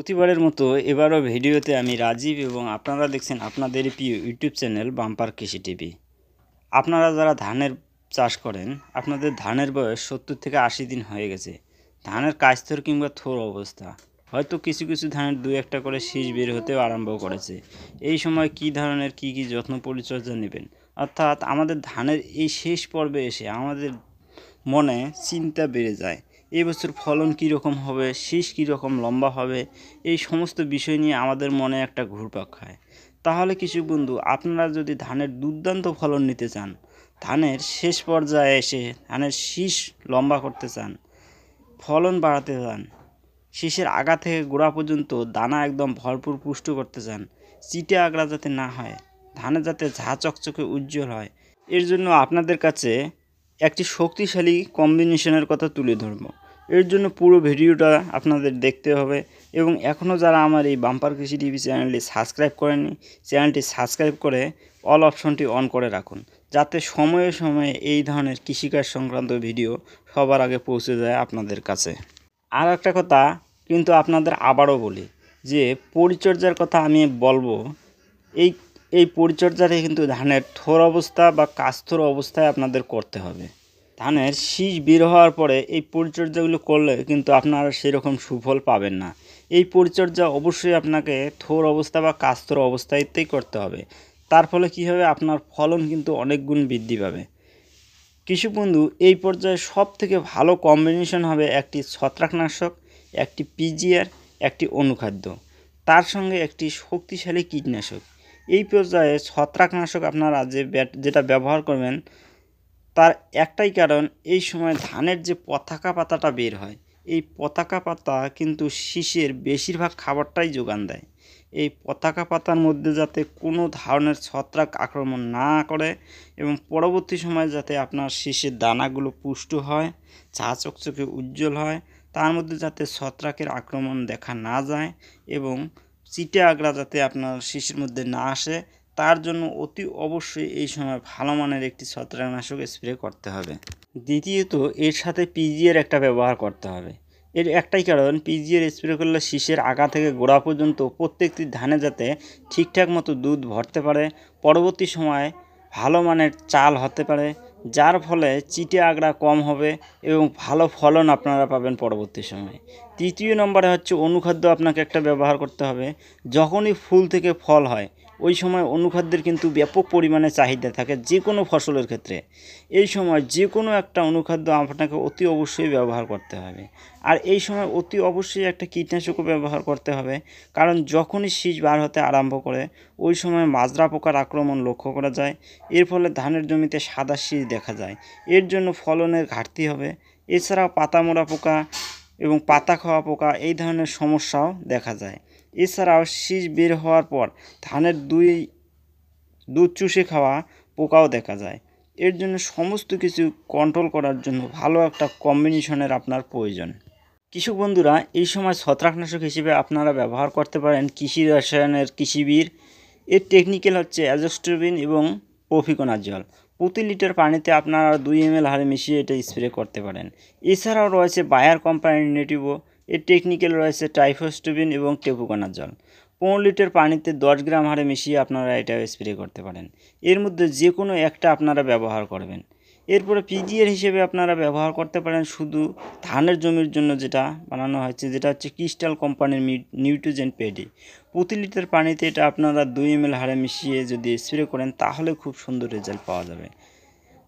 প্রতিবারের মতো এবারও ভিডিওতে আমি রাজীব এবং আপনারা দেখছেন আপনাদের প্রিয় YouTube channel bumper Krishi TV. আপনারা যারা ধানের চাষ করেন, আপনাদের ধানের বয়স সত্তর থেকে আশি দিন হয়ে গেছে। ধানের কাস্তর কিংবা থোর অবস্থা। হয়তো কিছু কিছু ধানের দু একটা করে শীষ বের হতেও আরম্ভ করেছে। এই সময় কী ধরনের, কী কী যত্ন পরিচর্যা নেবেন? অর্থাৎ আমাদের ধানের এই শেষ পর্বে এসে আমাদের মনে চিন্তা বেড়ে যায়। এই বছর ফলন কীরকম হবে, শীষ কীরকম লম্বা হবে, এই সমস্ত বিষয় নিয়ে আমাদের মনে একটা ঘুরপাক খায়। তাহলে কিছু বন্ধু, আপনারা যদি ধানের দুর্দান্ত ফলন নিতে চান, ধানের শেষ পর্যায়ে এসে ধানের শীষ লম্বা করতে চান, ফলন বাড়াতে চান, শীষের আগা থেকে গোড়া পর্যন্ত দানা একদম ভরপুর পুষ্ট করতে চান, চিটে আগড়া যাতে না হয়, ধানে যাতে ঝা চকচকে উজ্জ্বল হয়, এর জন্য আপনাদের কাছে একটি শক্তিশালী কম্বিনেশনের কথা তুলে ধরব। এর জন্য পুরো ভিডিওটা আপনাদের দেখতে হবে। এবং এখনও যারা আমার এই বাম্পার কৃষি টিভি চ্যানেলটি সাবস্ক্রাইব করেনি চ্যানেলটি সাবস্ক্রাইব করে অল অপশনটি অন করে রাখুন। যাতে সময়ে সময়ে এই ধরনের কৃষিকাজ সংক্রান্ত ভিডিও সবার আগে পৌঁছে যায় আপনাদের কাছে। আর একটা কথা কিন্তু আপনাদের আবারও বলি, যে পরিচর্যার কথা আমি বলব, এই এই পরিচর্যাটা কিন্তু ধানের থোর অবস্থা বা কাস্থর অবস্থায় আপনাদের করতে হবে। ধানের শীষ বের হওয়ার পরে এই পরিচর্যাগুলো করলে কিন্তু আপনারা সেরকম সুফল পাবেন না। এই পরিচর্যা অবশ্যই আপনাকে থোর অবস্থা বা কাস্তর অবস্থাতেই করতে হবে। তার ফলে কী হবে? আপনার ফলন কিন্তু অনেক গুণ বৃদ্ধি পাবে। কৃষক বন্ধু, এই পর্যায়ে সব থেকে ভালো কম্বিনেশন হবে একটি ছত্রাকনাশক, একটি পিজিআর একটি অনুখাদ্য। তার সঙ্গে একটি শক্তিশালী কীটনাশক। এই পর্যায়ে ছত্রাকনাশক আপনারা যে যেটা ব্যবহার করবেন তার একটাই কারণ, এই সময় ধানের যে পতাকা পাতাটা বের হয়, এই পতাকা পাতা কিন্তু শীষের বেশিরভাগ খাবারটাই যোগান দেয়। এই পতাকা পাতার মধ্যে যাতে কোনো ধরনের ছত্রাক আক্রমণ না করে এবং পরবর্তী সময় যাতে আপনার শীষের দানাগুলো পুষ্ট হয়, চা চকচকে উজ্জ্বল হয়, তার মধ্যে যাতে ছত্রাকের আক্রমণ দেখা না যায় এবং চিটে আগড়া যাতে আপনার শীষের মধ্যে না আসে তার জন্য অতি অবশ্যই এই সময় ভালো মানের একটি ছত্রাকনাশক স্প্রে করতে হবে। দ্বিতীয়ত, এর সাথে পিজিএর একটা ব্যবহার করতে হবে। এর একটাই কারণ পিজিএর স্প্রে করলে শীষের আগা থেকে গোড়া পর্যন্ত প্রত্যেকটি ধানে যাতে ঠিকঠাক মতো দুধ ভরতে পারে। পরবর্তী সময়ে ভালো মানের চাল হতে পারে, যার ফলে চিটে আগড়া কম হবে এবং ভালো ফলন আপনারা পাবেন পরবর্তী সময়ে। তৃতীয় নম্বরে হচ্ছে অনুখাদ্য আপনাকে একটা ব্যবহার করতে হবে। যখনই ফুল থেকে ফল হয় ওই সময় অনুখাদ্যের কিন্তু ব্যাপক পরিমাণে চাহিদা থাকে যে কোনো ফসলের ক্ষেত্রে। এই সময় যে কোনো একটা অনুখাদ্য আপনাকে অতি অবশ্যই ব্যবহার করতে হবে। আর এই সময় অতি অবশ্যই একটা কীটনাশকও ব্যবহার করতে হবে। কারণ যখনই শীষ বার হতে আরম্ভ করে, ওই সময় মাজরা পোকার আক্রমণ লক্ষ্য করা যায়। এর ফলে ধানের জমিতে সাদা শীষ দেখা যায়। এর জন্য ফলনের ঘাটতি হবে। এছাড়াও পাতামোড়া পোকা এবং পাতা খাওয়া পোকা, এই ধরনের সমস্যাও দেখা যায়। এছাড়াও শীষ বের হওয়ার পর ধানের দুই, দুধ চুষে খাওয়া পোকাও দেখা যায়। এর জন্য সমস্ত কিছু কন্ট্রোল করার জন্য ভালো একটা কম্বিনেশনের আপনার প্রয়োজন। কৃষক বন্ধুরা, এই সময় ছত্রাকনাশক হিসেবে আপনারা ব্যবহার করতে পারেন কৃষি রসায়নের কৃষিবীর। এর টেকনিক্যাল হচ্ছে অ্যাজস্ট্রোবিন এবং পফিকোনার জল প্রতি লিটার পানিতে আপনারা দুই এম এল হারে মিশিয়ে এটা স্প্রে করতে পারেন। এছাড়াও রয়েছে বায়ার কোম্পানির নেটিভো এর টেকনিক্যাল রয়েছে টাইফোস্টোবিন এবং টেপুকোনার জল পনেরো লিটার পানিতে দশ গ্রাম হারে মিশিয়ে আপনারা এটা স্প্রে করতে পারেন। এর মধ্যে যে কোনো একটা আপনারা ব্যবহার করবেন। এরপরে পিজিএর হিসেবে আপনারা ব্যবহার করতে পারেন শুধু ধানের জমির জন্য যেটা বানানো হয়েছে, যেটা হচ্ছে ক্রিস্টাল কোম্পানির নিউট্রিজেন পেডি প্রতি লিটার পানিতে এটা আপনারা দুই এম হারে মিশিয়ে যদি স্প্রে করেন, তাহলে খুব সুন্দর রেজাল্ট পাওয়া যাবে।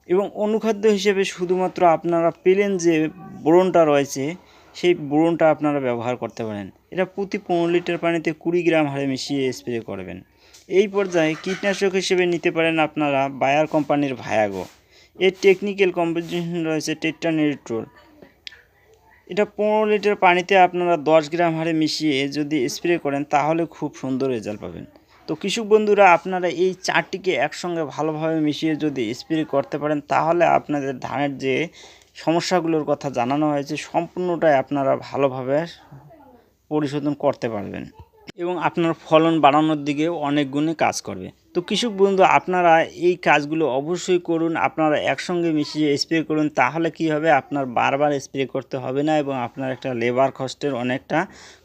এবং অনুখাদ্য হিসেবে শুধুমাত্র আপনারা পেলেন যে বোরনটা রয়েছে সেই বোরনটা আপনারা ব্যবহার করতে পারেন। এটা প্রতি পনেরো লিটার পানিতে কুড়ি গ্রাম হারে মিশিয়ে স্প্রে করবেন। এই পর্যায়ে কীটনাশক হিসেবে নিতে পারেন আপনারা বায়ার কোম্পানির ভায়াগো। এর টেকনিক্যাল কম্পোজিশন রয়েছে টেট্রানেরিট্রোল এটা পনেরো লিটার পানিতে আপনারা দশ গ্রাম হারে মিশিয়ে যদি স্প্রে করেন, তাহলে খুব সুন্দর রেজাল্ট পাবেন। তো কৃষক বন্ধুরা, আপনারা এই চারটিকে একসঙ্গে ভালোভাবে মিশিয়ে যদি স্প্রে করতে পারেন, তাহলে আপনাদের ধানের যে সমস্যাগুলোর কথা জানানো হয়েছে সম্পূর্ণটাই আপনারা ভালোভাবে পরিশোধন করতে পারবেন। এবং আপনার ফলন বাড়ানোর দিকে অনেক গুণে কাজ করবে। তো কৃষক বন্ধু, আপনারা এই কাজগুলো অবশ্যই করুন, আপনারা একসঙ্গে মিশিয়ে স্প্রে করুন, তাহলে কি হবে? আপনার বারবার স্প্রে করতে হবে না এবং আপনার একটা লেবার কস্টের অনেকটা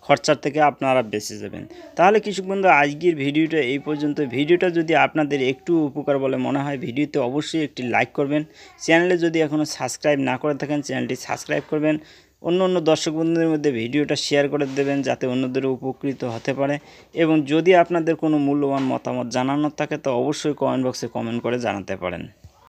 খরচার থেকে আপনারা বেঁচে যাবেন। তাহলে কৃষক বন্ধু, আজকের ভিডিওটা এই পর্যন্ত। ভিডিওটা যদি আপনাদের একটু উপকার বলে মনে হয়, ভিডিওতে অবশ্যই একটি লাইক করবেন। চ্যানেলে যদি এখনও সাবস্ক্রাইব না করে থাকেন, চ্যানেলটি সাবস্ক্রাইব করবেন। অন্য অন্য দর্শক বন্ধুদের মধ্যে ভিডিওটা শেয়ার করে দেবেন যাতে অন্যদেরও উপকৃত হতে পারে। এবং যদি আপনাদের কোনো মূল্যবান মতামত জানানোর থাকে, তো অবশ্যই কমেন্ট বক্সে কমেন্ট করে জানাতে পারেন।